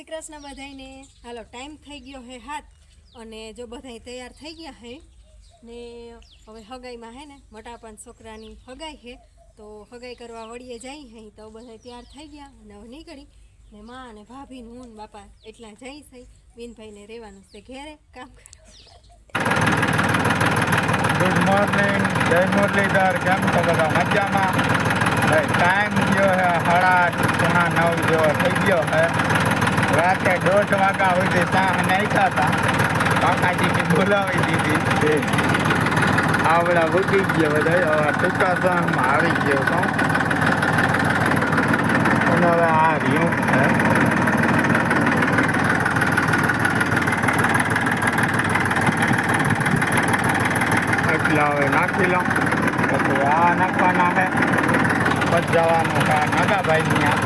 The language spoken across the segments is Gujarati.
શ્રી કૃષ્ણ બધાયને. હાલો ટાઈમ થઈ ગયો હે હાથ. અને જો બધાય તૈયાર થઈ ગયા હે, ને હવે હગાઈમાં હે ને, મોટાપાન છોકરાની હગાઈ હે, તો હગાઈ કરવા વળીએ જાય હે, તો બધા તૈયાર થઈ ગયા, અને હવે નીકળી. ને માં અને ભાભી હું બાપા એટલા જઈ થઈ બીનભાઈને રહેવાનું છે ઘેરે, કામ કરે ગુડ મોર્નિંગ જય મુરલીધર, કેમ છો બધા? મજામાં? ટાઈમ ગયો હે, સાડા પોણા નવ જેવો થઈ ગયો છે રાતે દોઢ વાગ્યા સુધી ચા નાખ્યા હતા. કાકાજીની બોલાવી દીધી. આવડા ઉગી ગયા બધા ટૂંકા સમયમાં આવી ગયો તો હવે આ રહ્યું એટલે હવે નાખી લઉં. પછી આ નાખવાના છે. પછી જવાનું નાગાભાઈ ત્યાં.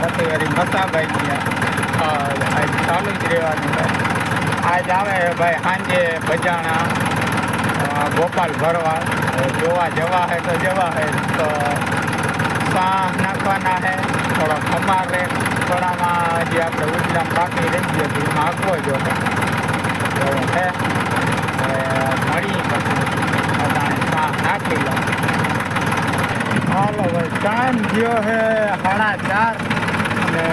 પછી વળી મસાભાઈ ત્યાં. ચાલુ જ રહેવાનું ભાઈ આજ આવે ભાઈ સાંજે બજાણા ગોપાલ ભરવા જોવા જવા હે તો જવા છે તો સાહ નાખવાના હે થોડો ખમાર રે થોડામાં જે આપણે ઉજલામ બાકી રહી ગયો છે એમાં આપવો જો હવે મળી પછી સાહ નાખી લો હાલો ભાઈ ટાઈમ ગયો હે સાડા ચાર અને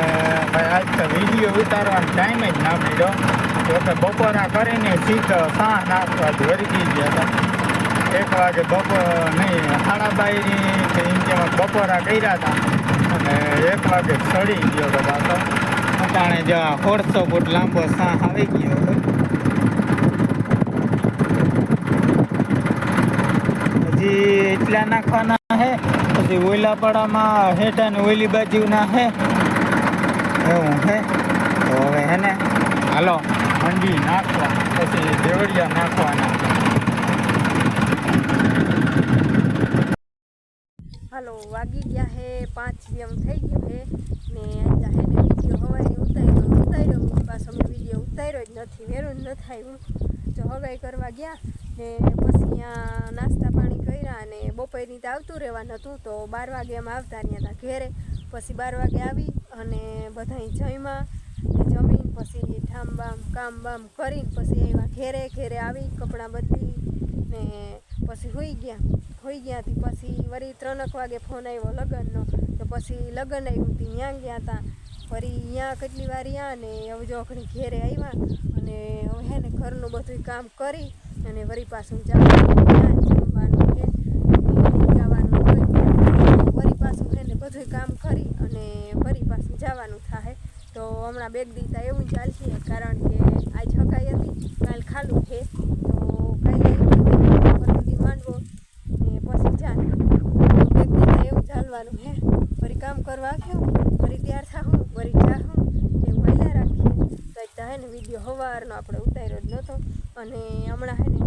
ભાઈ, આજ તો વીડિયો ઉતારવાનો ટાઈમ જ ના મળ્યો. તો કે બપોરા કરીને સીધો સા નાખવા વળી વળગી ગયા હતા. એક વાગે બપોર, નહીં સાડા બારની કે એમ કે બપોરા કર્યા હતા. અને એક વાગે ચડી ગયો બધા તો. અટાણે જો સોળસો ફૂટ લાંબો સાં આવી ગયો હતો. હજી એટલા નાખવાના હે? પછી ઓઈલાપાડામાં હેઠા ને ઓલી બાજુના હે? એવું હે? હવે હે ને? હાલો. મંડી નાખવા, પછી દેવળિયા નાખવાના. હાલો, વાગી ગયા હે પાંચ જેમ થઈ ગયો હે. ને આજા હે ને વીડિયો હવારે ઉતાર્યો ઉતાર્યો. પાછો મેં વીડિયો ઉતાર્યો જ નથી, વેરું જ થાય જો હગાઈ કરવા ગયા ને પછી અહીંયા નાસ્તા પાણી કર્યા અને બપોરની તો આવતું રહેવાનું હતું તો બાર વાગ્યામાં આવતા રહ્યા હતા ઘેરે. પછી બાર વાગે આવી અને બધાય જમ્યા. જમીન પછી ઠામ બામ, કામ બામ કરીને પછી એવા ઘેરે ઘેરે આવી કપડાં બદલી ને પછી હોઈ ગયા. હોઈ ગયાથી પછી વળી ત્રણક વાગે ફોન આવ્યો લગ્નનો. તો પછી લગ્ન આવ્યું હતી ત્યાં ગયા હતા ફરી અહીંયા કેટલી વાર રહ્યા ને હવે જો ઘેરે આવ્યા અને હવે હે ને ઘરનું બધું કામ કરી અને વળી પાછું જમવાનું છે જવાનું વળી પાછું હે ને બધું કામ કરી અને વરી પાછું જવાનું થાય હમણાં બેગ દીતા એવું ચાલશે કારણ કે આજ હકાઈ હતી, કાલ ખાલું છે. તો પરમદી માંડવો ને પછી જાન બેગ દીધા એવું ચાલવાનું હે ફરી કામ કરવા આવ્યો ફરી તૈયાર થાઉં ફરી જાઉં એવું પહેલાં રાખીએ. તો એક હે ને વીડિયો સવારનો આપણે ઉતાર્યો જ નહોતો. અને હમણાં હે ને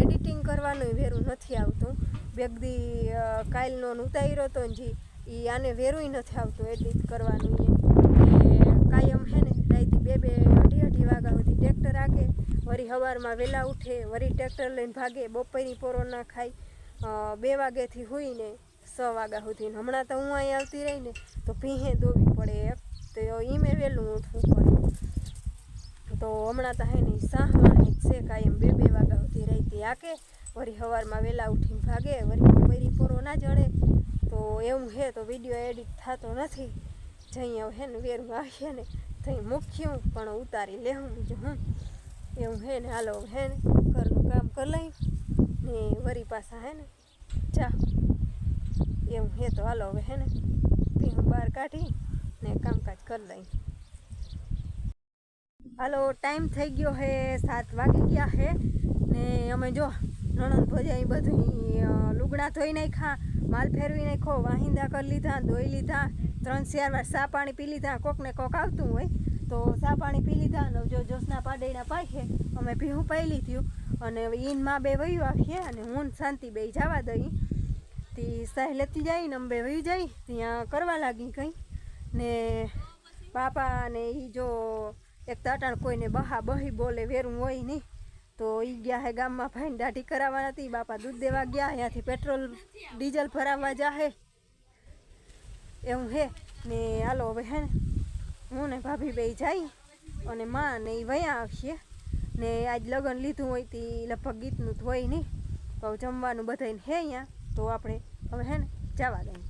એડિટિંગ કરવાનું વેરું નથી આવતું. બેગદી કાલનો ઉતાર્યો હતો જી એ આને વેરુંય નથી આવતું એડિટ કરવાનું એ કાયમ હે ને, રાઈતી બે બે અઢી અઢી વાગ્યા સુધી ટ્રેક્ટર આગે વરી સવારમાં વહેલા ઉઠે, વરી ટ્રેક્ટર લઈને ભાગે બપોરની પોરો ના ખાય બે વાગ્યાથી હોઈને છ વાગ્યા સુધી. હમણાં તો હું અહીં આવતી રહી ને, તો ભીહે દોવી પડે એમ. તો ઈમે વહેલું ઉઠવું પડે. તો હમણાં તો હે ને સાહમાં જ છે, કાયમ બે બે વાગ્યા સુધી રાઈતી આકે વરી સવારમાં વહેલા ઉઠીને ભાગે, વરી બપોરી પોરો ના જડે. તો એવું હે તો વીડિયો એડિટ થતો નથી. જઈ હવે હે ને, વેરું આવીએ ને થઈ મૂક્યું પણ ઉતારી લેવું બીજું હું. એવું હે ને, હાલો હે ને, ઘરનું કામ કરી લઈ. ને વરી પાછા હે ને, જા. એવું હે તો હાલો હવે હે ને ભીહું બહાર કાઢી ને કામકાજ કરી લઈ. હાલો ટાઈમ થઈ ગયો હે, સાત વાગી ગયા હે. ને અમે જો, નણંદ ભજાઈ બધું લુગડા ધોઈ નાખ્યા, માલ ફેરવી નાખ્યો, વાહિંદા કરી લીધા, ધોઈ લીધા, ત્રણ ચાર વાર સા પાણી પી લીધા કોક ને કોક આવતું હોય તો સા પાણી પી લીધા, અને જો જોસના પાડેના પાખે અમે ભીહું પાઈ લીધું. અને ઈનમાં બે વયું આવીએ, અને હું શાંતિ બે જવા દઈ. તી સહેલેથી જાય ને અમે બે વયું જઈ ત્યાં કરવા લાગી કંઈ ને બાપા ને એ જો એક તાટાણ કોઈને બહા બહી બોલે, વેરું હોય નહીં. તો એ ગયા હે ગામમાં ભાઈને દાઢી કરાવવાના હતી બાપા દૂધ દેવા ગયા, અહીંયાથી પેટ્રોલ, ડીઝલ ભરાવવા જાહે એવું હે? ને હાલો હવે હે ને, હું ને ભાભી બે જાય, અને માં ને એ વયા આવશે. ને આજ લગ્ન લીધું હોય તે, લગભગ ગીતનું તો નહીં તો જમવાનું બધાને હે અહીંયા, તો આપણે હવે હે ને જવા દઈએ.